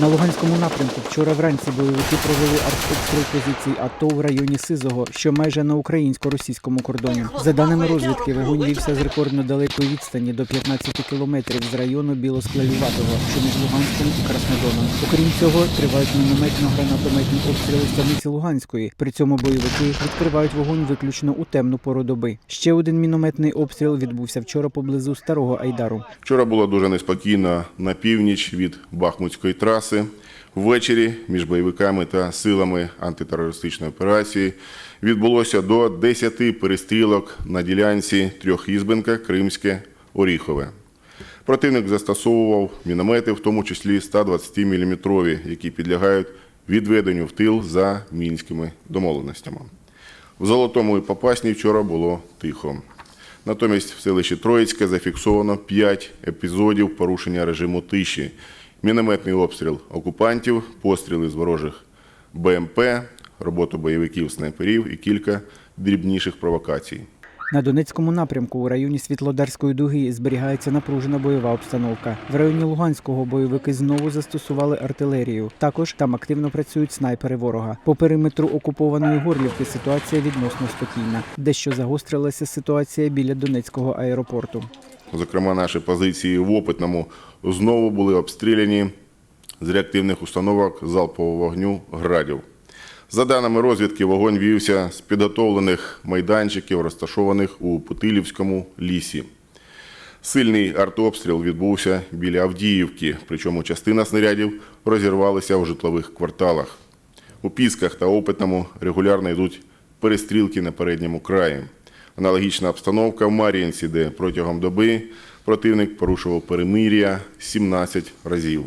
На Луганському напрямку вчора вранці бойовики провели артобстріл позицій АТО в районі Сизого, що майже на українсько-російському кордоні. За даними розвідки, вогонь вівся з рекордно далекої відстані до 15 кілометрів з району Білосклаліватого, що між Луганськом і Краснодоном. Окрім цього, тривають мінометно-гранатометні обстріли станиці Луганської. При цьому бойовики відкривають вогонь виключно у темну пору доби. Ще один мінометний обстріл відбувся вчора поблизу Старого Айдару. Вчора було дуже неспокійно на північ від Бахмутської траси. Ввечері між бойовиками та силами антитерористичної операції відбулося до 10 перестрілок на ділянці Трьохізбенка, Кримське, Оріхове. Противник застосовував міномети, в тому числі 120-мм, які підлягають відведенню в тил за мінськими домовленостями. В Золотому і Попасній вчора було тихо. Натомість в селищі Троїцьке зафіксовано 5 епізодів порушення режиму тиші, мінометний обстріл окупантів, постріли з ворожих БМП, роботу бойовиків снайперів і кілька дрібніших провокацій. На Донецькому напрямку у районі Світлодарської дуги зберігається напружена бойова обстановка. В районі Луганського бойовики знову застосували артилерію. Також там активно працюють снайпери ворога. По периметру окупованої Горлівки ситуація відносно спокійна. Дещо загострилася ситуація біля Донецького аеропорту. Зокрема, наші позиції в Опитному знову були обстріляні з реактивних установок залпового вогню «Градів». За даними розвідки, вогонь вівся з підготовлених майданчиків, розташованих у Путилівському лісі. Сильний артобстріл відбувся біля Авдіївки, причому частина снарядів розірвалася в житлових кварталах. У Пісках та Опитному регулярно йдуть перестрілки на передньому краї. Аналогічна обстановка в Мар'їнці, де протягом доби противник порушував перемир'я 17 разів.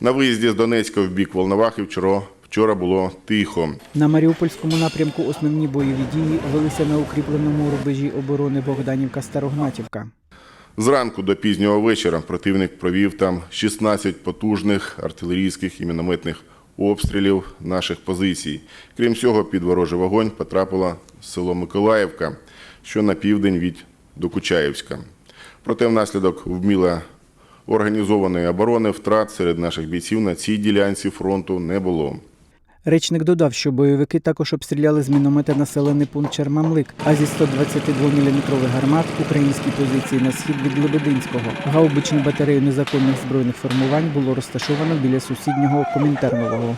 На виїзді з Донецька в бік Волновахи вчора, вчора було тихо. На Маріупольському напрямку основні бойові дії велися на укріпленому рубежі оборони Богданівка-Старогнатівка. Зранку до пізнього вечора противник провів там 16 потужних артилерійських і мінометних обстрілів наших позицій. Крім цього, під ворожий вогонь потрапило село Миколаївка, що на південь від Докучаївська. Проте внаслідок вміло організованої оборони втрат серед наших бійців на цій ділянці фронту не було. Речник додав, що бойовики також обстріляли з міномета населений пункт Чермамлик, а зі 122-мм гармат українські позиції на схід від Лебединського. Гаубичну батарею незаконних збройних формувань було розташовано біля сусіднього Комінтернового.